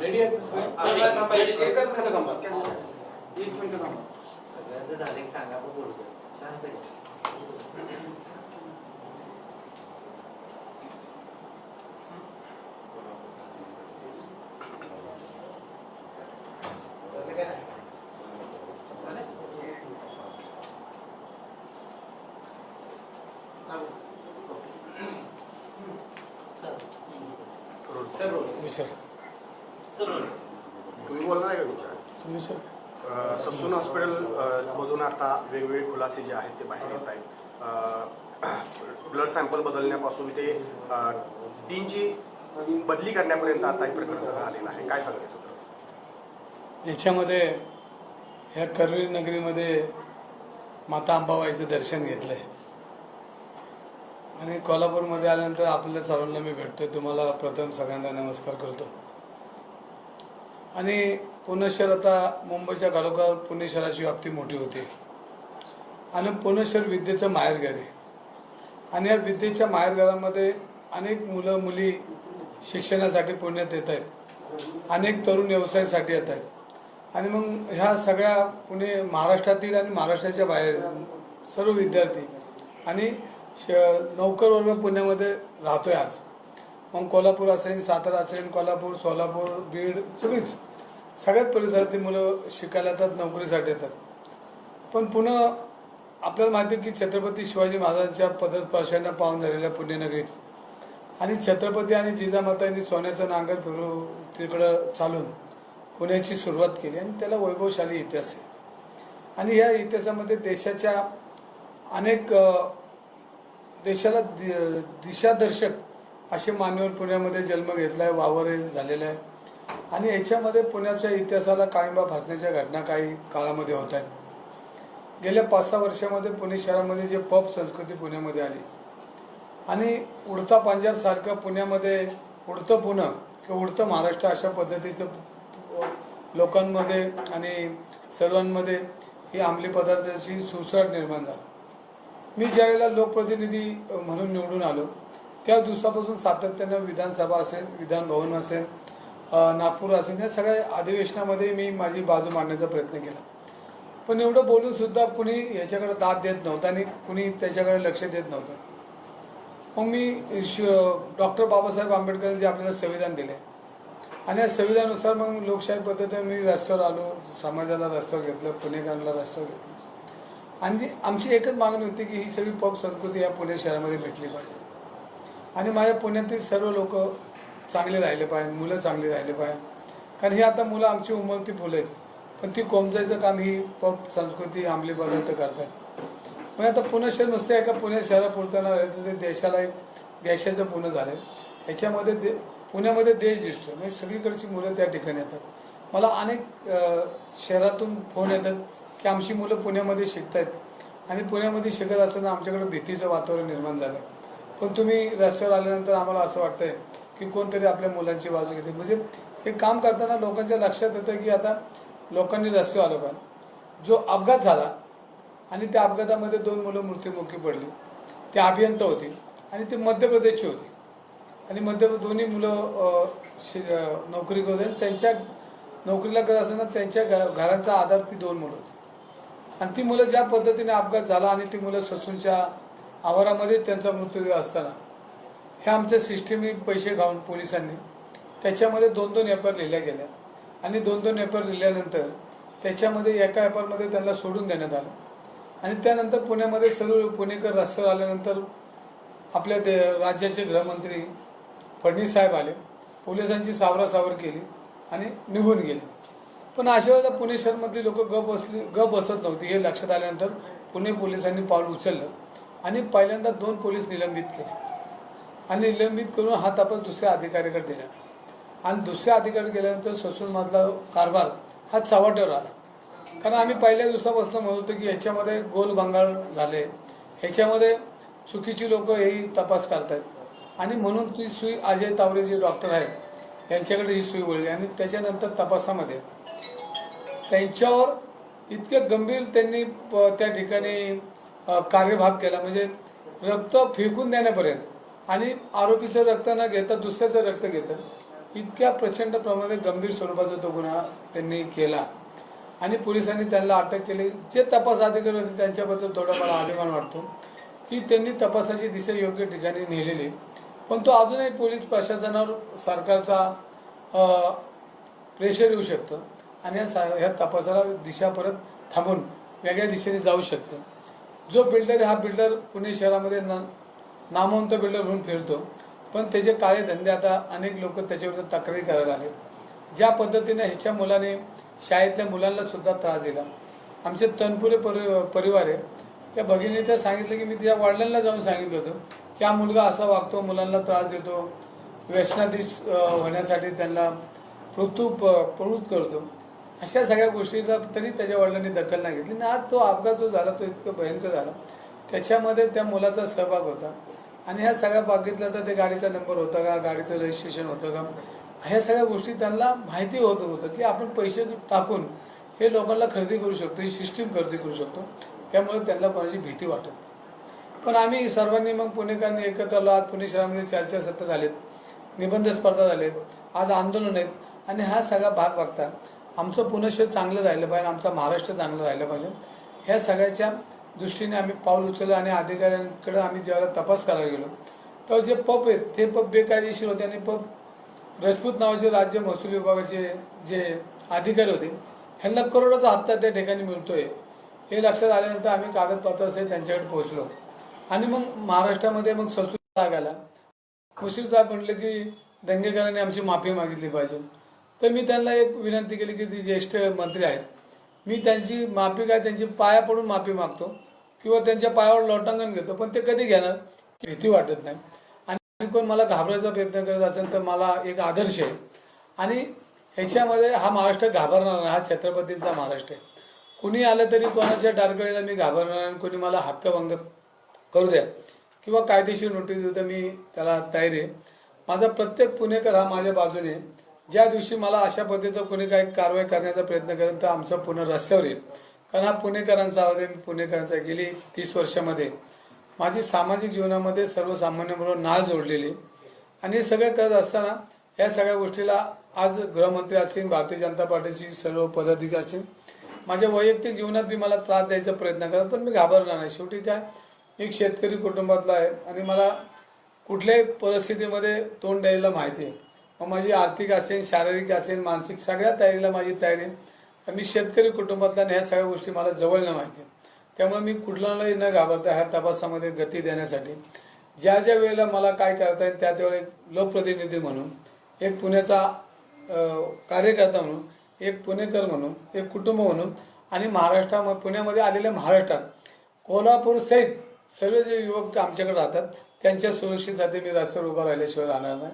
Ready आहेत. एकच minute थांबा. एक मिनिट थांबा. सगळ्यांचं झालं की सांगा आपण बोलतो शांत घ्या. सर बोला. विचार तुम्ही बोलणार आहे का विचार तुम्ही सर अ, ससून हॉस्पिटल अ, मधून आता वेगवेगळे खुलासे जे आहेत ते बाहेर येत आहेत ब्लड सॅम्पल बदलण्यापासून ते अ, बदली करण्यापर्यंत आता हे प्रकरण सगळं आलेलं आहे. काय सांगायचं सत्र याच्यामध्ये ह्या करवीर नगरीमध्ये माता अंबाबाईचं दर्शन घेतलं आहे आणि कोल्हापूरमध्ये आल्यानंतर आपल्या सर्वांना मी भेटतोय. तुम्हाला प्रथम सगळ्यांना नमस्कार करतो. आणि पुणे शहर आता मुंबईच्या घरोघर पुणे शहराची व्याप्ती मोठी होती. आणि पुणे शहर विद्येचं माहेरघर आहे. आणि या विद्येच्या माहेरघरामध्ये अनेक मुलं मुली शिक्षणासाठी पुण्यात येत आहेत. अनेक तरुण व्यवसायासाठी येत आहेत. आणि मग ह्या सगळ्या पुणे महाराष्ट्रातील आणि महाराष्ट्राच्या बाहेर सर्व विद्यार्थी आणि श नौकर वर्ग पुण्यामध्ये आहे आज. मग कोल्हापूर असेल सातारा असेल कोल्हापूर सोलापूर बीड सगळीच. सगळ्याच परिसरातली मुलं शिकायला येतात नोकरीसाठी येतात. पण पुन्हा आपल्याला माहिती आहे की छत्रपती शिवाजी महाराजांच्या पदस्पर्शांना पाहून झालेल्या पुण्यनगरीत. आणि छत्रपती आणि जिजामाता यांनी सोन्याचं नांगर फिरू तिकडं चालून पुण्याची सुरुवात केली आणि त्याला वैभवशाली इतिहास आहे. आणि या इतिहासामध्ये देशाच्या अनेक देशाला दि दिशादर्शक असे मान्यवर पुण्यामध्ये जन्म घेतला आहे वावर झालेला आहे. आणि याच्यामध्ये पुण्याच्या इतिहासाला काळिंबा फासण्याच्या घटना काही काळामध्ये होत आहेत. गेल्या पाच सहा वर्षामध्ये पुणे शहरामध्ये जे पब संस्कृती पुण्यामध्ये आली. आणि उडता पंजाबसारखं पुण्यामध्ये उडतं पुणे किंवा उडतं महाराष्ट्र अशा पद्धतीचं लोकांमध्ये आणि सर्वांमध्ये ही अंमली पदार्थाची सुसाट निर्माण झाला. मी ज्यावेळेला लोकप्रतिनिधी म्हणून निवडून आलो त्या दिवसापासून सातत्यानं विधानसभा असेल विधान भवन असेल नागपूर असेल या सगळ्या अधिवेशनामध्ये मी माझी बाजू मांडण्याचा प्रयत्न केला. पण एवढं बोलून सुद्धा कुणी याच्याकडे दाद देत नव्हतं आणि कुणी त्याच्याकडे लक्ष देत नव्हतं. मग मी श डॉक्टर बाबासाहेब आंबेडकरांनी जे आपल्याला संविधान दिले. आणि या संविधानानुसार मग लोकशाही पद्धतीने मी रस्त्यावर आलो समाजाला रस्त्यावर घेतलं पुणेकरांना रस्त्यावर घेतलं. आणि आमची एकच मागणी होती की ही सगळी पब संस्कृती या पुणे शहरामध्ये भेटली पाहिजे. आणि माझ्या पुण्यातील सर्व लोक चांगले राहिले पाहिजे मुलं चांगली राहिले पाहिजे. कारण ही आता मुलं आमची उमलती फुलं आहेत. पण ती कोमजायचं काम ही पब संस्कृती अंमली पदार्थ करतात. मग आता पुणे शहर नुसते एका पुणे शहरापुरतं राहिलं तर ते देशाला एक देशाचं पुणे झालं याच्यामध्ये दे पुण्यामध्ये देश दिसतो म्हणजे सगळीकडची मुलं त्या ठिकाणी येतात. मला अनेक शहरातून फोन येतात की आमची मुलं पुण्यामध्ये शिकत आहेत आणि पुण्यामध्ये शिकत असताना आमच्याकडे भीतीचं वातावरण निर्माण झालं पण तुम्ही रस्त्यावर आल्यानंतर आम्हाला असं वाटतंय की कोणतरी आपल्या मुलांची बाजू घेते. म्हणजे हे काम करताना लोकांच्या लक्षात येतं की आता लोकांनी रस्त्यावर आलं पाहिजे जो अपघात झाला आणि त्या अपघातामध्ये दोन मुलं मृत्युमुखी पडली. ते अभियंता होती आणि ते मध्य प्रदेशची होती. आणि मध्य दोन्ही मुलं शि- नोकरी करत होते त्यांच्या नोकरीला करत असताना त्यांच्या घ आधार ती दोन मुलं होती. आणि ती मुलं ज्या पद्धतीने अपघात झाला आणि ती मुलं ससूनच्या आवारामध्ये त्यांचा मृत्यूदेह असताना ह्या आमच्या सिस्टीमने पैसे घालून पोलिसांनी त्याच्यामध्ये दोन दोन एफ आर लिहिल्या गेल्या. आणि दोन दोन एपर लिहिल्यानंतर त्याच्यामध्ये एका एपरमध्ये त्यांना सोडून देण्यात आलं. आणि त्यानंतर पुण्यामध्ये सर्व पुणेकर रस्त्यावर आल्यानंतर आपल्या दे राज्याचे गृहमंत्री फडणवीस साहेब आले. पोलिसांची सावरासावर केली आणि निघून गेले. पण अशा वेळेला पुणे शहरमधली लोक ग बसली ग बसत नव्हती. हे लक्षात आल्यानंतर पुणे पोलिसांनी पाऊल उचललं आणि पहिल्यांदा दोन पोलीस निलंबित केले. आणि निलंबित करून हा तपास दुसऱ्या अधिकाऱ्याकडे दिला. आणि दुसऱ्या अधिकारी गेल्यानंतर ससूनमधला कारभार हा चव्हाट्यावर आला. कारण आम्ही पहिल्या दिवसापासून म्हणत होतो की ह्याच्यामध्ये गोल भंगार झाले. ह्याच्यामध्ये चुकीची लोक ही तपास करतायत. आणि म्हणून ती सुई अजय तावरे जे डॉक्टर आहेत यांच्याकडे ही सुई वळली आणि त्याच्यानंतर तपासामध्ये त्यांच्यावर इतके गंभीर त्यांनी प- त्या ठिकाणी कार्यभाग केला. म्हणजे रक्त फेकून देण्यापर्यंत. आणि आरोपीचं रक्त न घेता दुसऱ्याचं रक्त घेतं इतक्या प्रचंड प्रमाणात गंभीर स्वरूपाचा तो गुन्हा त्यांनी केला. आणि पोलिसांनी त्यांना अटक केली. जे तपास अधिकारी होते त्यांच्याबद्दल थोडा मला अभिमान वाटतो की त्यांनी तपासाची दिशा योग्य ठिकाणी नेलेली. पण तो अजूनही पोलीस प्रशासनावर सरकारचा प्रेशर येऊ शकतं. आणि या सा ह्या तपासाला दिशा परत थांबून वेगळ्या दिशेने जाऊ शकतं. जो बिल्डर हा बिल्डर पुणे शहरामध्ये ना नामवंत बिल्डर म्हणून फिरतो. पण त्याचे काळे धंदे आता अनेक लोक त्याच्याविरुद्ध तक्रारी करायला आले ज्या पद्धतीने ह्याच्या मुलाने शाळेतल्या मुलांना सुद्धा त्रास दिला. आमचे तनपुरे परि परिवार आहे. त्या भगिनी त्या सांगितलं की मी तिच्या वडिलांना जाऊन सांगितलं होतं की हा मुलगा असा वागतो मुलांना त्रास देतो व्यसनाधीश होण्यासाठी त्यांना पृथू प- प्रवृत्त करतो. अशा सगळ्या गोष्टीचा तरी त्याच्या वडिलांनी दखल नाही घेतली. आणि आज तो अपघात जो झाला तो इतकं भयंकर झाला. त्याच्यामध्ये त्या मुलाचा सहभाग होता. आणि ह्या सगळ्या बघितलं तर ते गाडीचा नंबर होता का गाडीचं रजिस्ट्रेशन होतं का? ह्या सगळ्या गोष्टी त्यांना माहिती होत होतं की आपण पैसे टाकून हे लोकांना खरेदी करू शकतो ही सिस्टीम खरेदी करू शकतो. त्यामुळे त्यांना कोणाची भीती वाटत नाही. पण आम्ही सर्वांनी मग पुणेकरांनी एकत्र आलो आज पुणे शहरामध्ये चर्चासत्र झालेत निबंध स्पर्धा झालेत आज आंदोलन आहेत. आणि हा सगळा भाग बघता आमचं पुणे शहर चांगलं राहिलं पाहिजे आमचा महाराष्ट्र चांगलं राहिलं पाहिजे. ह्या सगळ्याच्या दृष्टीने आम्ही पाऊल उचललं आणि अधिकाऱ्यांकडे आम्ही ज्यावेळेला तपास करायला गेलो तेव्हा जे पब आहेत ते पब बेकायदेशीर होते आणि पब राजपूत नावाचे राज्य महसूल विभागाचे जे अधिकारी होते ह्यांना करोडोचा हप्ता त्या ठिकाणी मिळतोय. हे लक्षात आल्यानंतर आम्ही कागदपत्रासहित त्यांच्याकडे पोहोचलो. आणि मग महाराष्ट्रामध्ये मग ससून राग आला. मुश्रीफ साहेब म्हटलं की दंगेकरांनी आमची माफी मागितली पाहिजे. तर मी त्यांना एक विनंती केली की ती ज्येष्ठ मंत्री आहेत मी त्यांची माफी काय त्यांची पाया पडून माफी मागतो किंवा त्यांच्या पायावर लोटांगण घेतो पण ते कधी घेणार? भीती वाटत नाही. आणि कोण मला घाबरायचा प्रयत्न करत असेल तर मला एक आदर्श आहे. आणि ह्याच्यामध्ये हा महाराष्ट्र घाबरणार नाही हा छत्रपतींचा महाराष्ट्र आहे. कुणी आलं तरी कोणाच्या डारकळीला मी घाबरणार आणि कोणी मला हक्कभंग करू द्या. किंवा कायदेशीर नोटीस देऊ तर मी त्याला तयारी आहे. माझा प्रत्येक पुणेकर हा माझ्या बाजूने आहे. ज्या दिवशी मला अशा पद्धतीचं कोणी काही कारवाई करण्याचा प्रयत्न करेल तर आमचं पुन्हा रस्त्यावर येईल. कारण हा पुणेकरांचा आवाज आहे मी पुणेकरांचा गेली तीस वर्षामध्ये. माझी सामाजिक जीवनामध्ये सर्वसामान्यांबरोबर नाळ जोडलेली आणि हे सगळं करत असताना या सगळ्या गोष्टीला आज गृहमंत्री असतील भारतीय जनता पार्टीची सर्व पदाधिकारी असतील माझ्या वैयक्तिक जीवनात बी मला त्रास द्यायचा प्रयत्न करा पण मी घाबरणार नाही. शेवटी काय एक शेतकरी कुटुंबातला आहे आणि मला कुठल्याही परिस्थितीमध्ये तोंड द्यायला माहिती आहे. मग माझी आर्थिक असेल शारीरिक असेल मानसिक सगळ्या तयारीला माझी तयारी आहे. मी शेतकरी कुटुंबातला ह्या सगळ्या गोष्टी मला जवळनं माहिती त्यामुळे मी कुठलाही न घाबरता ह्या तपासामध्ये गती देण्यासाठी ज्या ज्या वेळेला मला काय करता येईल त्या त्यावेळी एक लोकप्रतिनिधी म्हणून एक पुण्याचा कार्यकर्ता म्हणून एक पुणेकर म्हणून एक कुटुंब म्हणून आणि महाराष्ट्रामध्ये पुण्यामध्ये आलेल्या महाराष्ट्रात कोल्हापूर सहित सर्व जे युवक आमच्याकडे राहतात त्यांच्या सुरक्षितसाठी मी रस्त्यावर उभा राहिल्याशिवाय राहणार नाही.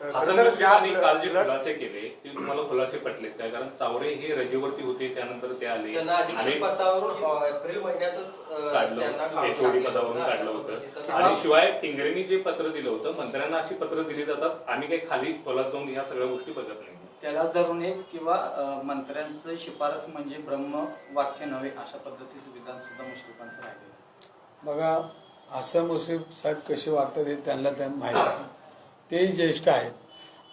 काल जे ब्लड- खुलासे केले ते तुम्हाला खुलासे पटलेत काय कारण तावरे हे रजेवरती होते त्यानंतर ते आले. त्यांना पदावरून एप्रिल महिन्यातच काढलं त्यांना एचओडी पदावरून. काढलं होतं. आणि शिवाय टिंगरेंनी जे पत्र दिलं होतं मंत्र्यांना अशी पत्र दिली जातात आम्ही काही खाली खोलात जाऊन या सगळ्या गोष्टी बघत नाही. त्याला धरून एक किंवा मंत्र्यांचं शिफारस म्हणजे ब्रह्म वाक्य नव्हे अशा पद्धतीचं विधान सुद्धा मुश्रीफांचं राहिलेलं. बघा असं मुसीब साहेब कसे वागतात हे त्यांना त्या माहीत आहे तेही ज्येष्ठ आहेत.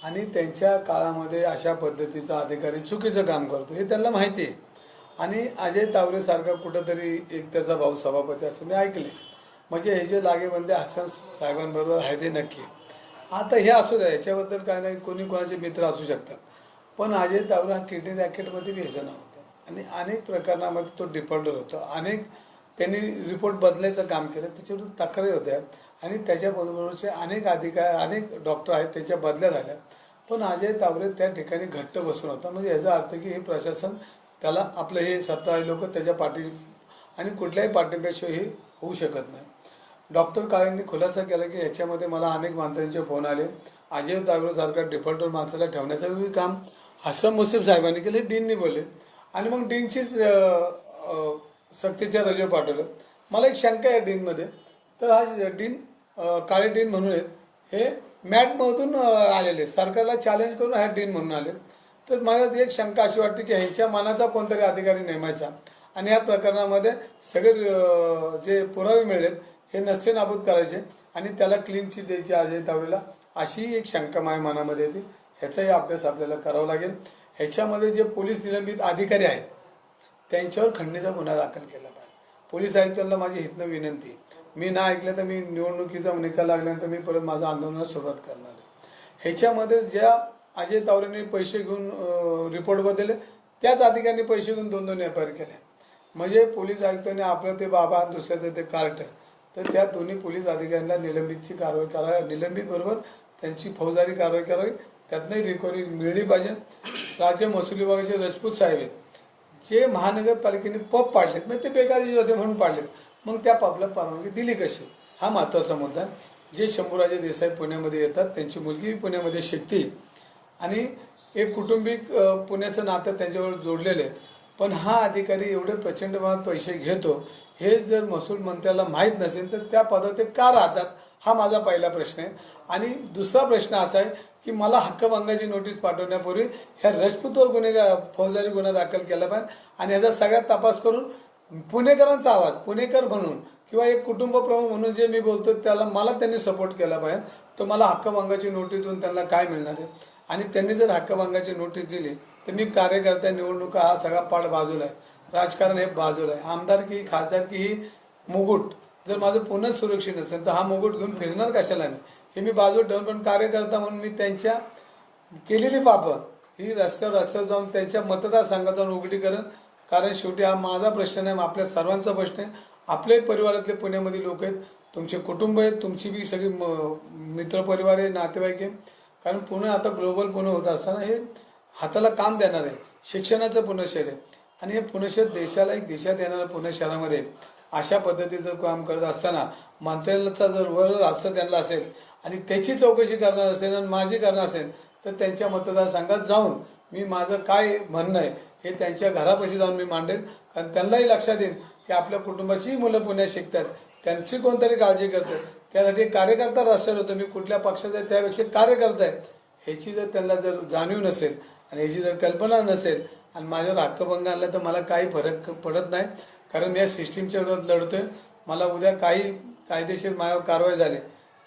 आणि त्यांच्या काळामध्ये अशा पद्धतीचा अधिकारी चुकीचं काम करतो हे त्यांना माहिती आहे. आणि अजय तावरेसारखा कुठंतरी एक त्याचा भाऊ सभापती असं मी ऐकले म्हणजे हे जे लागेबंदे हसन साहेबांबरोबर आहे ते नक्की आता हे असू द्या याच्याबद्दल काय नाही कोणी कोणाचे मित्र असू शकतात. पण अजय तावरे हा किडनी रॅकेटमध्ये बी ह्याचं नाव होतं. आणि अनेक प्रकरणामध्ये तो डिफॉल्टर होता. अनेक त्यांनी रिपोर्ट बदलायचं काम केलं त्याच्यावर तक्रारी होत्या. आणि त्याच्याबरोबरचे अनेक अधिकार अनेक डॉक्टर आहेत त्यांच्या बदल्या झाल्या. पण अजय तावरे त्या ठिकाणी घट्ट बसून होता. म्हणजे याचा अर्थ की हे प्रशासन त्याला आपलं हे सत्ताधारी लोक त्याच्या पाठी आणि कुठल्याही पाठिंब्याशिवाय हे होऊ शकत नाही. डॉक्टर काळेंनी खुलासा केला की याच्यामध्ये मला अनेक मंत्र्यांचे फोन आले. अजय तावरेसारखा डिफॉल्टर माणसाला ठेवण्याचं बी काम हसन मुसीब साहेबांनी केले डीननी बोलले. आणि मग डीनचीच सक्तीच्या रजे पाठवलं. मला एक शंका आहे डीनमध्ये. तर हा डीन काळे डीन म्हणून आहेत. हे मॅटमधून आलेले आहेत. सरकारला चॅलेंज करून हा डीन म्हणून आले तर मला एक शंका अशी वाटते की ह्यांच्या मनाचा कोणतरी अधिकारी नेमायचा. आणि या प्रकरणामध्ये सगळे जे पुरावे मिळलेत हे नसते नाबूद करायचे. आणि त्याला क्लीन चिट द्यायची अजय दावेला अशी एक शंका माझ्या मनामध्ये येते. ह्याचाही अभ्यास आपल्याला करावा लागेल. ह्याच्यामध्ये जे पोलीस निलंबित अधिकारी आहेत त्यांच्यावर खंडणीचा गुन्हा दाखल केला पाहिजे. पोलीस आयुक्तांना माझी हितनं विनंती आहे. मी ना ऐकलं तर मी निवडणुकीचा निकाल लागल्यानंतर मी परत माझं आंदोलनाला सुरुवात करणार आहे. ह्याच्यामध्ये ज्या अजय तावरेने पैसे घेऊन रिपोर्ट बदलले त्याच अधिकाऱ्यांनी पैसे घेऊन दोन दोन व्यापार केले. म्हणजे पोलीस आयुक्तांनी आपलं ते बाबा आणि दुसऱ्याचं ते कार्ट तर त्या दोन्ही पोलीस अधिकाऱ्यांना निलंबितची कारवाई करावी. निलंबित बरोबर त्यांची फौजदारी कारवाई करावी. त्यातनंही रिकव्हरी मिळली पाहिजे. राज्य महसूल विभागाचे राजपूत साहेब आहेत. जे महानगरपालिकेने पब पाडलेत म्हणजे ते बेकायदेशीर होते म्हणून पाडलेत. मग त्या पबला परवानगी दिली कशी? हा महत्त्वाचा मुद्दा. जे शंभूराजे देसाई पुण्यामध्ये येतात त्यांची मुलगी पुण्यामध्ये शिकते. आणि एक कुटुंबिक पुण्याचं नातं त्यांच्यावर जोडलेलं आहे. पण हा अधिकारी एवढे प्रचंड प्रमाणात पैसे घेतो हे जर महसूल मंत्र्याला माहीत नसेल तर त्या पदावर ते का राहतात? हा माझा पहिला प्रश्न आहे. आणि दुसरा प्रश्न असा आहे की मला हक्कभंगाची नोटीस पाठवण्यापूर्वी ह्या रजपूतवर गुन्हेगार फौजदारी गुन्हा दाखल केला पाहिजे. आणि ह्याचा सगळ्यात तपास करून पुणेकरांचा आवाज पुणेकर म्हणून किंवा एक कुटुंब प्रमुख म्हणून जे मी बोलतो त्याला मला त्यांनी सपोर्ट केला पाहिजे. तर मला हक्कभंगाची नोटीस देऊन त्यांना काय मिळणार आहे? आणि त्यांनी जर हक्कभंगाची नोटीस दिली तर मी कार्यकर्ता निवडणुका हा सगळा पाठ बाजूला आहे. राजकारण हे बाजूला आहे. आमदारकी खासदारकी ही मुकुट. जर माझं पुन्हा सुरक्षित नसेल तर हा मुकुट घेऊन फिरणार कशाला मी? हे मी बाजूला ठेवून पण कार्यकर्ता म्हणून मी त्यांच्या केलेली पापं ही रस्त्यावर रस्त्यावर जाऊन त्यांच्या मतदारसंघात जाऊन उघडी कारण शेवटी हा माझा प्रश्न नाही आपल्या सर्वांचा प्रश्न आहे. आपले परिवारातले पुण्यामध्ये लोक आहेत. तुमचे कुटुंब आहेत. तुमची बी सगळी म- मित्रपरिवार आहे नातेवाईक आहे. कारण पुणे आता ग्लोबल पुणे होत असताना हे हाताला काम देणार आहे. शिक्षणाचं पुणे शहर आहे. आणि हे पुणे शहर देशाला एक दिशा देणारं पुणे शहरामध्ये अशा पद्धतीचं काम करत असताना मंत्र्यांचा जर वर हास्य त्यांना असेल आणि त्याची चौकशी करणार असेल आणि माझी करणार असेल तर त्यांच्या मतदारसंघात जाऊन मी माझं काय म्हणणं आहे हे त्यांच्या घरापाशी जाऊन मी मांडेन. कारण त्यांनाही लक्षात येईल की आपल्या कुटुंबाचीही मुलं पुण्यात शिकतात. त्यांची कोणतरी काळजी करतात. त्यासाठी कार्यकर्ता राष्ट्रावर होतो. मी कुठल्या पक्षाचा आहे त्यापेक्षा कार्यकर्ता आहे. ह्याची जर त्यांना जर जाणीव नसेल आणि ह्याची जर कल्पना नसेल आणि माझ्यावर हक्कभंग आणला तर मला काही फरक पडत नाही. कारण मी या सिस्टीमच्या विरोधात आहे मला उद्या काही कायदेशीर माझ्यावर कारवाई झाली.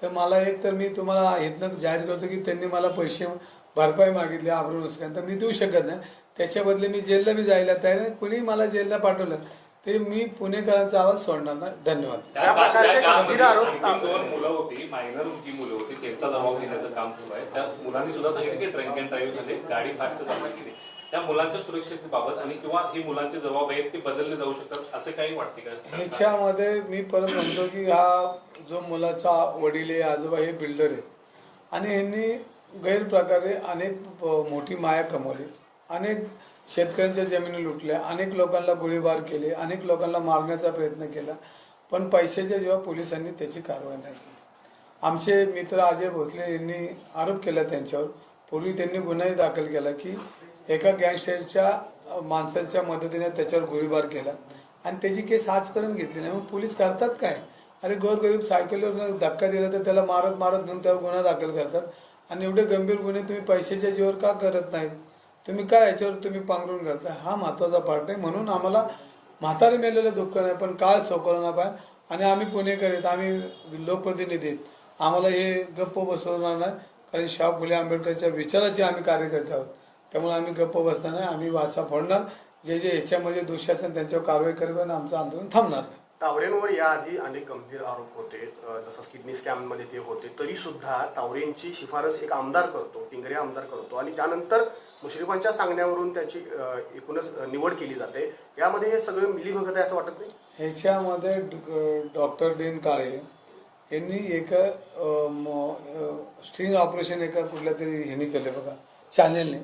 तर मला एक तर मी तुम्हाला इथनं जाहीर करतो की त्यांनी मला पैसे भरपाई मागितली आबरू नुकसान तर मी देऊ शकत नाही. त्याच्या बदले मी जेलला बी जायला तयार आहे. कुणी मला जेलला पाठवलं ते मी पुणेकरांचा आवाज सोडणार नाही. धन्यवाद. त्या प्रकारचे गंभीर आरोप दोन मुलं होती मायनर जी मुलं होती त्यांचा जबाब घेण्याचं काम सुरू आहे. त्या मुलांनी सुद्धा सांगितलं की ड्रंक अँड ड्राईव्हमध्ये गाडी फास्ट चालू केली त्या मुलांच्या सुरक्षेबाबत आणि किंवा ही मुलांचे जबाब आहेत ते बदलले जाऊ शकतात असं काही वाटते का? ह्याच्यामध्ये मी परत म्हणतो की हा जो मुलाचा वडील आहे आजोबा हे बिल्डर आहेत. आणि यांनी गैरप्रकारे अनेक मोठी माया कमवली. अनेक शेतकऱ्यांच्या जमिनी लुटल्या अनेक लोकांना गोळीबार केले अनेक लोकांना मारण्याचा प्रयत्न केला पण पैशाच्या जेव्हा पोलिसांनी त्याची कारवाई नाही केली. आमचे मित्र अजय भोसले यांनी आरोप केला त्यांच्यावर. पूर्वी त्यांनी गुन्हाही दाखल केला की एका गँगस्टरच्या माणसाच्या मदतीने त्याच्यावर गोळीबार केला आणि त्याची केस आजपर्यंत घेतली नाही. मग पोलीस करतात काय? अरे गोरगरीब सायकलवर धक्का दिला तर त्याला मारत मारत घेऊन त्यावर गुन्हा दाखल करतात. आणि एवढे गंभीर गुन्हे तुम्ही पैशाच्या जीवर का करत नाहीत? तुम्ही काय याच्यावर तुम्ही पांघरून घालता हा महत्त्वाचा पार्ट आहे. म्हणून आम्हाला म्हातारे मेलेलं दुःख नाही पण काळ सोकवला पाहिजे आणि आम्ही पुणेकर आहेत. आम्ही लोकप्रतिनिधी आहेत. आम्हाला हे गप्प बसवणार नाही. कारण शाह फुले आंबेडकरच्या विचाराचे आम्ही कार्यकर्ते आहोत. त्यामुळे आम्ही गप्प बसणार नाही. आम्ही वाचा फोडणार. जे जे याच्यामध्ये दोषी असेल त्यांच्यावर कारवाई करेल आणि आमचं आंदोलन थांबणार नाही. तावरेंवर याआधी अनेक गंभीर आरोप होते. जसं किडनी स्कॅममध्ये ते होते. तरी सुद्धा तावरेंची शिफारस एक आमदार करतो टिंगरे आमदार करतो. आणि त्यानंतर मुश्रीफांच्या सांगण्यावरून त्याची एकूणच निवड केली जाते. यामध्ये हे सगळं मिलीभगत आहे असं वाटत नाही? ह्याच्यामध्ये डॉक्टर डीन काळे यांनी एका स्ट्रिंग ऑपरेशन एका कुठल्या तरी ह्यानी केलं बघा चॅनेलने.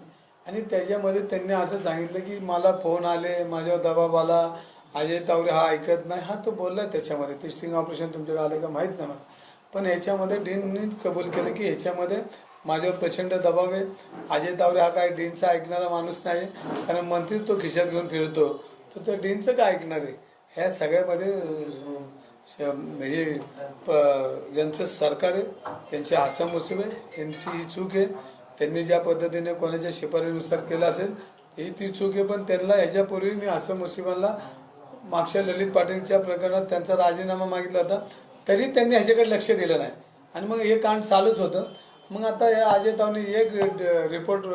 आणि त्याच्यामध्ये त्यांनी असं सांगितलं की मला फोन आले माझ्यावर दबाव आला अजय तावरे हा ऐकत नाही. हा तो बोलला त्याच्यामध्ये ते स्ट्रिंग ऑपरेशन तुमच्याकडे आलं का माहीत नाही मला. पण ह्याच्यामध्ये डीनने कबूल केलं की ह्याच्यामध्ये माझ्यावर प्रचंड दबाव आहे. अजय तावरे हा काय डीनचा ऐकणारा माणूस नाही. कारण मंत्री तो खिशात घेऊन फिरतो. तर तो डीनचं काय ऐकणार आहे? ह्या सगळ्यामध्ये हे श- प- ज्यांचं सरकार आहे त्यांची आसाम आहे यांची ही चूक आहे. त्यांनी ज्या पद्धतीने कोणाच्या शिफारीनुसार केलं असेल ही ती चूक आहे. पण त्यांना ह्याच्यापूर्वी मी आसाम मुसीबांना मागच्या ललित पाटीलच्या प्रकरणात त्यांचा राजीनामा मागितला होता. तरी त्यांनी ह्याच्याकडे लक्ष दिलं नाही. आणि मग हे कांड चालूच होतं. मग आता या अजय एक रिपोर्ट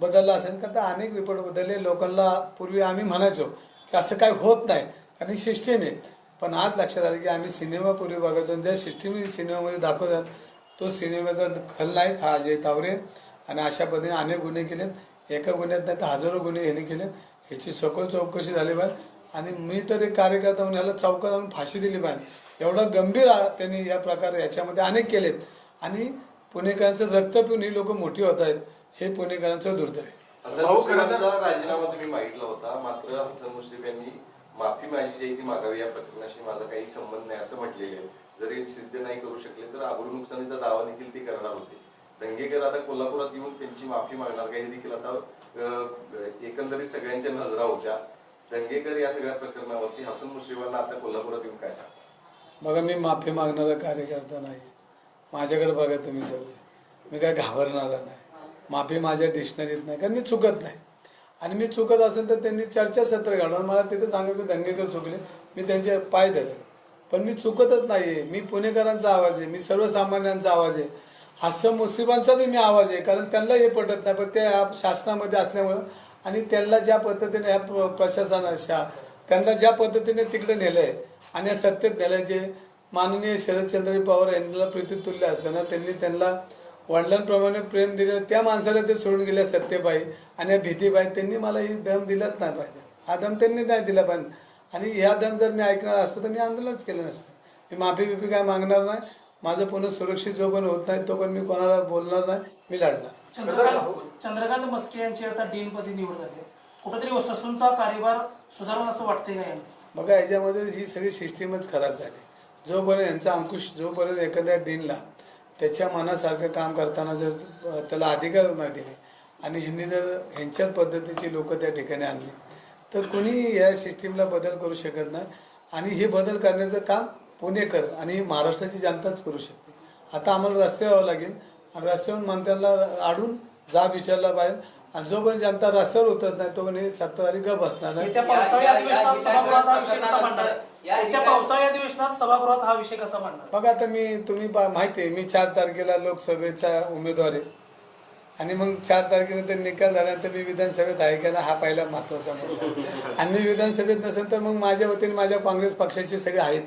बदलला असेल. का तर अनेक रिपोर्ट बदलले. लोकांना पूर्वी आम्ही म्हणायचो की असं काय होत नाही. कारण सिस्टीम आहे. पण आज लक्षात आलं की आम्ही सिनेमा पूर्वी बघायचो. ज्या सिस्टीम सिनेमामध्ये दाखवतात तो सिनेमाचा खलनायक हा अजय तावरे. आणि अशा पद्धतीने अनेक गुन्हे केलेत. एका गुन्ह्यात नाही तर हजारो गुन्हे ह्याने केलेत. ह्याची सखोल चौकशी झाली पाहिजे. आणि मी तर एक कार्यकर्ता म्हणून ह्याला चौकात आणून फाशी दिली पाहिजे. एवढा गंभीर त्यांनी या प्रकारे याच्यामध्ये अनेक केलेत. आणि पुणेकरांचं रक्त पिऊन ही लोक मोठी होत आहेत हे पुणेकरांचं दुर्दैव आहे. राजीनामा तुम्ही मागितला होता मात्र हसन मुश्रीफ यांनी माफी माझी ती मागावी या प्रकरणाशी माझा काही संबंध नाही असं म्हटलेले आहे. जरी सिद्ध नाही करू शकले तर आबरू नुकसानीचा दावा देखील ते करणार होते. दंगेकर आता कोल्हापुरात येऊन त्यांची माफी मागणार काही देखील आता एकंदरीत सगळ्यांच्या नजरा होत्या. दंगेकर या सगळ्या प्रकरणावरती हसन मुश्रीफांना आता कोल्हापुरात येऊन काय सांगतात बघा मी माफी मागणारा कार्यकर्ता नाही. माझ्याकडे बघा तुम्ही सगळे. मी काय घाबरणारा नाही. माफी माझ्या डिक्शनरीत नाही कारण मी चुकत नाही. आणि मी चुकत असून तर त्यांनी चर्चासत्र घालून मला तिथे सांगा की दंगेकर चुकले मी त्यांचे पाय धरले. पण मी चुकतच नाही आहे मी पुणेकरांचा आवाज आहे मी सर्वसामान्यांचा आवाज आहे. हास्य मुसिबांचा बी मी आवाज आहे कारण त्यांना हे पटत नाही. पण ते शासनामध्ये असल्यामुळं आणि त्यांना ज्या पद्धतीने ह्या प्रशासना शा त्यांना ज्या पद्धतीने तिकडे नेलं आहे आणि या सत्तेत नेलं जे माननीय शरदचंद्र पवार यांना प्रीतीतुल्य असताना त्यांनी त्यांना वडिलांप्रमाणे प्रेम दिलं. त्या माणसाला ते सोडून गेल्या सत्यबाई आणि या भीतीबाई त्यांनी मला ही दम दिलाच नाही पाहिजे. हा दम त्यांनी नाही दिला पाहिजे आणि ह्या दम जर मी ऐकणार असतो तर मी आंदोलनच केलं नसतं. मी माफी बिफी काय मागणार नाही. माझं पुन्हा सुरक्षित जो पण होत नाही तो पण मी कोणाला बोलणार नाही मी लढणार. चंद्रकांत चंद्रकांत मस्के यांची आता डीन पदी निवड झाली. कुठेतरी ससूनचा कार्यभार सुधारण असं वाटतंय का बघा याच्यामध्ये ही सगळी सिस्टीमच खराब झाली. जोपर्यंत यांचा अंकुश जोपर्यंत एखाद्या डीनला त्याच्या मनासारखं काम करताना जर त्याला अधिकार नाही दिले आणि ह्यांनी जर ह्यांच्याच पद्धतीची लोक त्या ठिकाणी आणली तर कुणी या सिस्टीमला बदल करू शकत नाही. आणि हे बदल करण्याचं काम पुणेकर आणि महाराष्ट्राची जनताच करू शकते. आता आम्हाला रस्त्यावर यावं लागेल आणि रस्त्यावरून मंत्र्यांना आडून जाब विचारला पाहिजे. आणि जोपर्यंत जनता रस्त्यावर उतरत नाही तो पण सत्ताधारी गप बसणार नाही. या- हा येत्या पावसाळी अधिवेशनात सभागृहात हा विषय कसा मांडणार बघा आता मी तुम्ही पा- माहिती आहे मी चार तारखेला लोकसभेचा उमेदवार आहे. आणि मग चार तारखेनंतर निकाल झाल्यानंतर मी विधानसभेत आहे का ना हा पहिला महत्त्वाचा मुद्दा. आणि मी विधानसभेत नसेल तर मग माझ्या वतीने माझ्या काँग्रेस पक्षाचे सगळे आहेत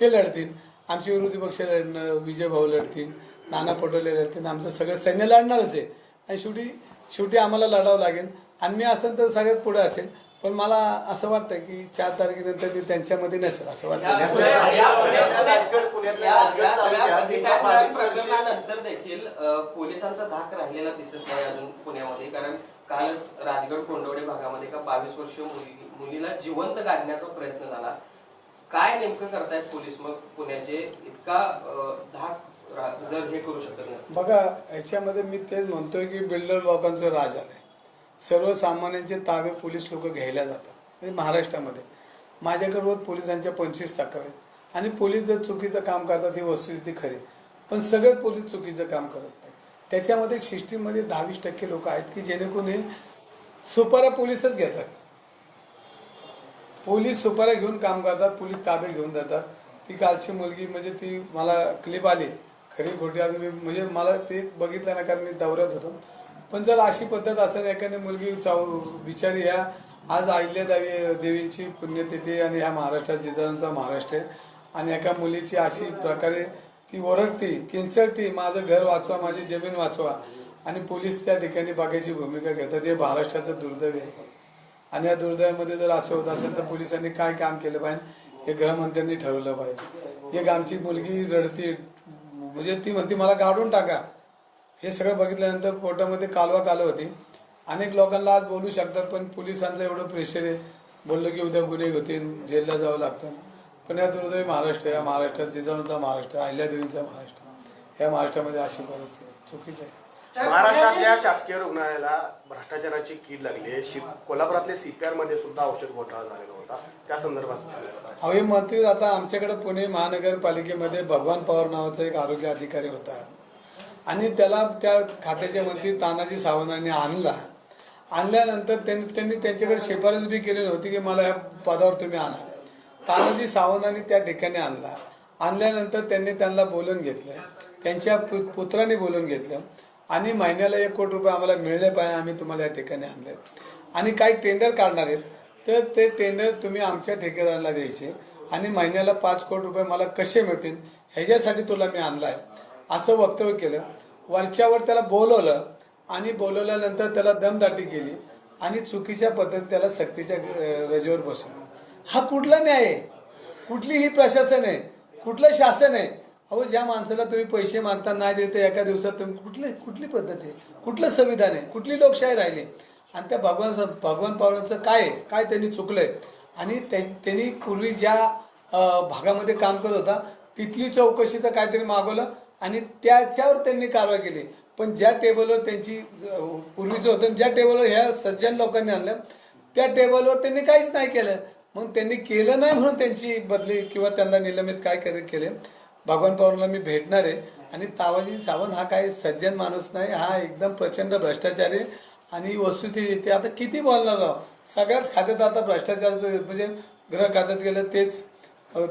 ते लढतील. आमचे विरोधी पक्ष लढणार विजय भाऊ लढतील नाना पटोले लढतील आमचं सगळं सैन्य लढणारच आहे. आणि शेवटी शेवटी आम्हाला लढावं लागेल. आणि मी असेल तर सगळ्यात पुढे असेल. पण मला असं वाटतं की चार तारखेनंतर मी त्यांच्यामध्ये नसेल असं वाटतं देखील पोलिसांचा धाक राहिलेला दिसत नाही अजून पुण्यामध्ये. कारण कालच राजगड कोंडवडे भागामध्ये एका बावीस वर्षीय मुली मुलीला जिवंत काढण्याचा प्रयत्न झाला. काय नेमकं करतायत पोलीस मग पुण्याचे? इतका धाक जर हे करू शकत नसतील. बघा याच्यामध्ये मी तेच म्हणतोय की बिल्डर लोकांचं राज आलंय. सर्वसामान्यांचे ताबे पोलीस लोक घ्यायला जातात. म्हणजे महाराष्ट्रामध्ये. माझ्याकडे रोज पोलिसांच्या पंचवीस तक्रार आहेत. आणि पोलीस जर चुकीचं काम करतात हे वस्तुस्थिती खरी पण सगळेच पोलीस चुकीचं काम करत नाहीत. त्याच्यामध्ये एक सिस्टीममध्ये दहावीस टक्के लोक आहेत की जेणेकरून हे सुपारा पोलीसच घेतात. पोलीस सुपाऱ्या घेऊन काम करतात पोलीस ताबे घेऊन जातात. ती कालची मुलगी म्हणजे ती मला क्लिप आली. खरी खोटी आली मी म्हणजे मला ते बघितलं ना कारण मी दौऱ्यात होतो. पण जर अशी पद्धत असेल एखादी मुलगी चाव बिचारी ह्या आज अहिल्यादेवी देवी पुण्यतिथी आणि ह्या महाराष्ट्रात जिजाऊंचा महाराष्ट्र आहे आणि एका मुलीची अशी प्रकारे ती ओरडती किंचळती माझं घर वाचवा माझी जमीन वाचवा. आणि पोलीस त्या ठिकाणी बागेची भूमिका घेतात. हे महाराष्ट्राचं दुर्दैव आहे. आणि या दुर्दैवामध्ये जर असं होत असेल तर पोलिसांनी काय काम केलं पाहिजे? हे गृहमंत्र्यांनी ठरवलं पाहिजे. एक आमची मुलगी रडती म्हणजे ती म्हणती मला गाडून टाका. हे सगळं बघितल्यानंतर पोटामध्ये कालवा कालं होती. अनेक लोकांना आज बोलू शकतात पण पोलिसांचं एवढं प्रेशर आहे. बोललं की उद्या गुन्हे होतील जेलला जावं लागतं. पण या दुर्दैवी महाराष्ट्र या महाराष्ट्रात जिजाऊंचा महाराष्ट्र अहिल्यादेवींचा महाराष्ट्र. या महाराष्ट्रामध्ये अशी परिस्थिती चुकीची आहे. महाराष्ट्रातल्या शासकीय रुग्णालयाला भ्रष्टाचाराची कीड लागली आहे. शि- कोल्हापुरातल्या सीपीआरमध्ये सुद्धा औषध घोटाळा झालेला होता. त्या संदर्भात अहो हे मंत्री आता आमच्याकडे पुणे महानगरपालिकेमध्ये भगवान पवार नावाचा एक आरोग्य अधिकारी होता. आणि त्याला त्या खात्याच्यामध्ये तानाजी सावंतांनी आणला. आणल्यानंतर त्यांनी त्यांनी त्यांच्याकडे शिफारस बी केली नव्हती की मला या पदावर तुम्ही आणा. तानाजी सावंतांनी त्या ठिकाणी आणला. आणल्यानंतर त्यांनी त्यांना बोलून घेतलं. त्यांच्या पु पुत्राने बोलून घेतलं. आणि महिन्याला एक कोटी रुपये आम्हाला मिळले पाहिजे आम्ही तुम्हाला या ठिकाणी आणले. आणि काही टेंडर काढणार आहेत. तर ते टेंडर तुम्ही आमच्या ठेकेदाराला द्यायचे. आणि महिन्याला पाच कोटी रुपये मला कसे मिळतील ह्याच्यासाठी तुला मी आणला आहे असं वक्तव्य केलं. वरच्यावर त्याला बोलवलं आणि बोलवल्यानंतर त्याला दमदाटी केली आणि चुकीच्या पद्धतीने त्याला सक्तीच्या रजेवर बसवलं. हा कुठला न्याय आहे? कुठली ही प्रशासन आहे? कुठलं शासन आहे? अहो ज्या माणसाला तुम्ही पैसे मागता नाही देते एका दिवसात तुम्ही कुठली कुठली पद्धत आहे? कुठलं संविधान आहे? कुठली लोकशाही राहिली? आणि त्या भगवान भगवान पावलांचं काय आहे? काय त्यांनी चुकलं आहे आणि त्यांनी पूर्वी ज्या भागामध्ये काम करत होता तिथली चौकशीचं काहीतरी मागवलं. आणि त्याच्यावर त्यांनी कारवाई केली. पण ज्या टेबलवर त्यांची पूर्वीचं होतं ज्या टेबलवर ह्या सज्जन लोकांनी आणलं त्या टेबलवर त्यांनी काहीच नाही केलं. मग त्यांनी केलं नाही म्हणून त्यांची बदली किंवा त्यांना निलंबित काय करे केले. भगवान पवारला मी भेटणार आहे. आणि तावाजी सावंत हा काही सज्जन माणूस नाही हा एकदम प्रचंड भ्रष्टाचारी आहे आणि वस्तुस्थिती ते आता किती बोलणार राव सगळ्याच खात्यात आता भ्रष्टाचाराचं म्हणजे ग्रह खात्यात गेलं तेच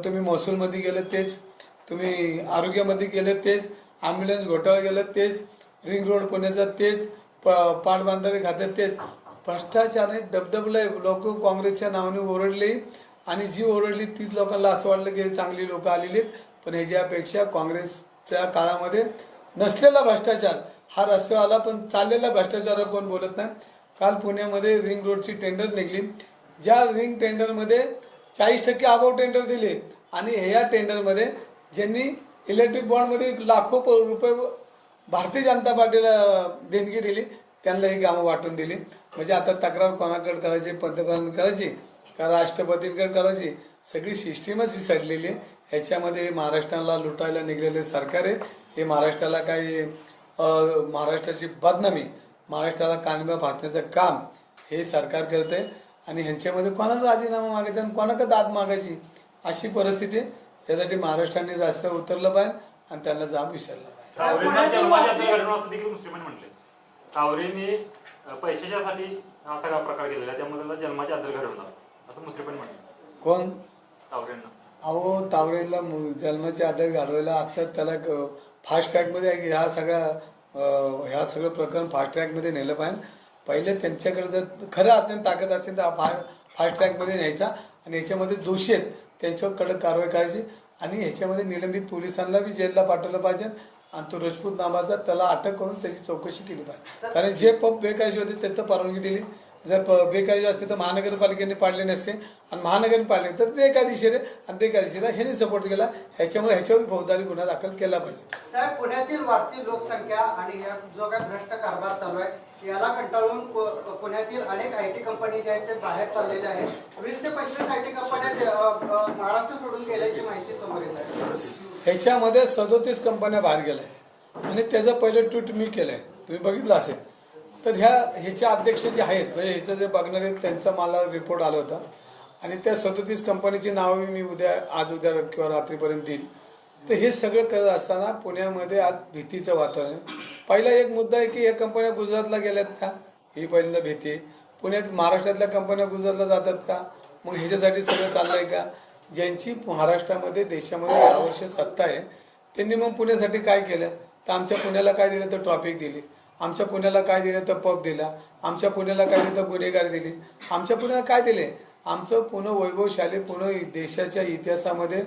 तुम्ही महसूलमध्ये गेलं तेच. तुम्ही आरोग्यामध्ये गेलं तेच ॲम्ब्युलन्स घोटाळा गेलं तेच रिंग रोड पुण्याचं तेच प पाटबंधारे खात्यात तेच. भ्रष्टाचाराने आहे लोक काँग्रेसच्या नावाने ओरडले आणि जी ओरडली तीच लोकांना असं वाटलं की चांगली लोक आलेली आहेत. पण ह्याच्यापेक्षा काँग्रेसच्या काळामध्ये नसलेला भ्रष्टाचार हा रस्त्यावर आला पण चाललेला भ्रष्टाचारावर कोण बोलत नाही. काल पुण्यामध्ये रिंग रोडची टेंडर निघली. ज्या रिंग टेंडरमध्ये चाळीस टक्के अभाव टेंडर दिले आणि ह्या टेंडरमध्ये ज्यांनी इलेक्ट्रिक बॉन्डमध्ये लाखो प- रुपये भारतीय जनता पार्टीला देणगी दिली त्यांना ही कामं वाटून दिली. म्हणजे आता तक्रार कोणाकडे करायची पंतप्रधान करायची का राष्ट्रपतींकडे करायची सगळी सिस्टीमच ही सडलेली आहे. ह्याच्यामध्ये महाराष्ट्राला लुटायला निघलेले सरकार आहे. हे महाराष्ट्राला काही महाराष्ट्राची बदनामी महाराष्ट्राला कानबा फासण्याचं काम हे सरकार करते आणि ह्यांच्यामध्ये कोणाला राजीनामा मागायचा आणि कोणाकडे दाद मागायची अशी परिस्थिती आहे यासाठी महाराष्ट्राने रस्त्यावर उतरलं पाहिजे आणि त्यांना जाब विचारला पाहिजे. पैशाच्यासाठी हा सगळा प्रकार केलेला त्यामुळे त्याला आधी घडवणार असं मुस्लिमांनी म्हटलं कोण? कावरेंना अहो तावरेला मु- जन्माचे आधार घडवायला आता त्याला फास्ट ट्रॅकमध्ये आहे की ह्या सगळ्या ह्या सगळं प्रकरण फास्ट ट्रॅकमध्ये नेलं पाहिजे. पहिले त्यांच्याकडे जर खरं अत्यंत ताकद असेल तर हा फास्ट ट्रॅकमध्ये न्यायचा. आणि ह्याच्यामध्ये दोषी आहेत. त्यांच्यावर कडक कारवाई करायची आणि ह्याच्यामध्ये निलंबित पोलिसांना बी जेलला पाठवलं पाहिजे आणि तो राजपूत नावाचा त्याला अटक करून त्याची चौकशी केली पाहिजे. कारण जे पब बेकायदेशीर होते त्यात परवानगी दिली. जर प- बेकायदेशीर असते तर महानगरपालिकेने पाडले नसते. आणि महानगरने पाडले तर बेकायदेशीर आणि बेकायदेशीर ह्याने सपोर्ट केला. ह्याच्यामुळे ह्याच्यावर फौजदारी गुन्हा दाखल केला पाहिजे. साहेब पुण्यातील वाढती लोकसंख्या आणि जो काय भ्रष्ट कारभार चालू आहे याला कंटाळून पुण्यातील अनेक आय टी कंपनी ज्या आहेत ते बाहेर चाललेल्या आहेत. वीस ते पंचवीस आय टी कंपन्या महाराष्ट्र सोडून गेल्याची माहिती समोर येत आहे. ह्याच्यामध्ये सदोतीस कंपन्या बाहेर गेल्या आणि त्याचं पहिलं ट्विट मी केलं आहे तुम्ही बघितलं असेल. तर ह्या ह्याचे अध्यक्ष जे आहेत म्हणजे ह्याचं जे बघणारे आहेत, त्यांचा मला रिपोर्ट आला होता. आणि त्या सदोतीस कंपनीची नावं मी उद्या आज उद्या किंवा रात्रीपर्यंत देईल. तर हे सगळं करत असताना पुण्यामध्ये आज भीतीचं वातावरण आहे. पहिला एक मुद्दा आहे की या कंपन्या गुजरातला गेल्यात का? ही पहिल्यांदा भीती आहे. पुण्यात महाराष्ट्रातल्या कंपन्या गुजरातला जातात का? मग ह्याच्यासाठी सगळं चाललं आहे का? ज्यांची महाराष्ट्रामध्ये देशामध्ये दहा वर्ष सत्ता आहे त्यांनी मग पुण्यासाठी काय केलं? तर आमच्या पुण्याला काय दिलं? तर ट्रॉफिक दिली. आमच्या पुण्याला काय दिलं तर पब दिला. आमच्या पुण्याला काय दिलं तर गुन्हेगारी दिली. आमच्या पुण्याला काय दिले? आमचं पुणे वैभवशाली पुणे देशाच्या इतिहासामध्ये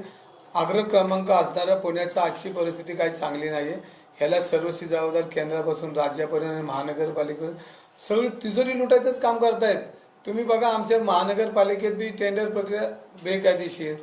अग्र क्रमांक असणाऱ्या पुण्याचा आजची परिस्थिती काही चांगली नाही आहे ह्याला सर्वस्वी जबाबदार केंद्रापासून राज्यापर्यंत आणि महानगरपालिकेपर्यंत सगळी तिजोरी लुटायचंच काम करतायत. तुम्ही बघा आमच्या महानगरपालिकेत बी टेंडर प्रक्रिया बेकायदेशीर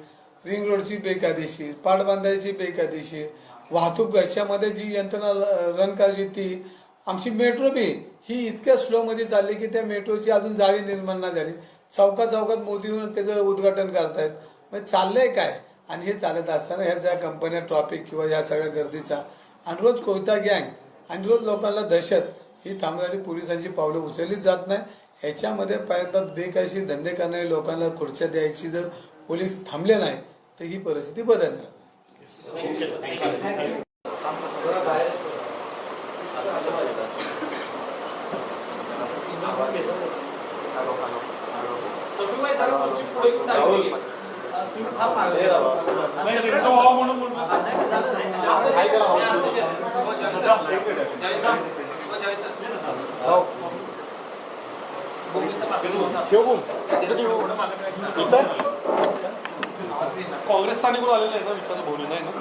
रिंग रोडची बेकायदेशीर पाटबांधायची बेकायदेशीर वाहतूक घशामध्ये जी यंत्रणा रन करायची ती आमची मेट्रो बी ही इतक्या स्लोमध्ये चालली की त्या मेट्रोची अजून जाळी निर्माण नाही झाली. चौका चौकात मोदी येऊन त्याचं उद्घाटन करतायत. मग चाललंय काय? आणि हे चालत असताना ह्या ज्या कंपन्या ट्रॉफिक किंवा या सगळ्या गर्दीचा आणि रोज कोयता गँग आणि रोज लोकांना दहशत. ही थांबणारी पोलिसांची पावलं उचललीच जात नाही. ह्याच्यामध्ये पहिल्यांदा बेकायशी धंदे करणाऱ्या लोकांना खुर्च्या द्यायची जर पोलीस थांबले नाही तर ही परिस्थिती बदलणार तुम्ही माहिती आहे का, तुमची पुढे कुठं आली? काँग्रेस स्थानिकून आलेले आहे ना विचार भाऊ नाही ना?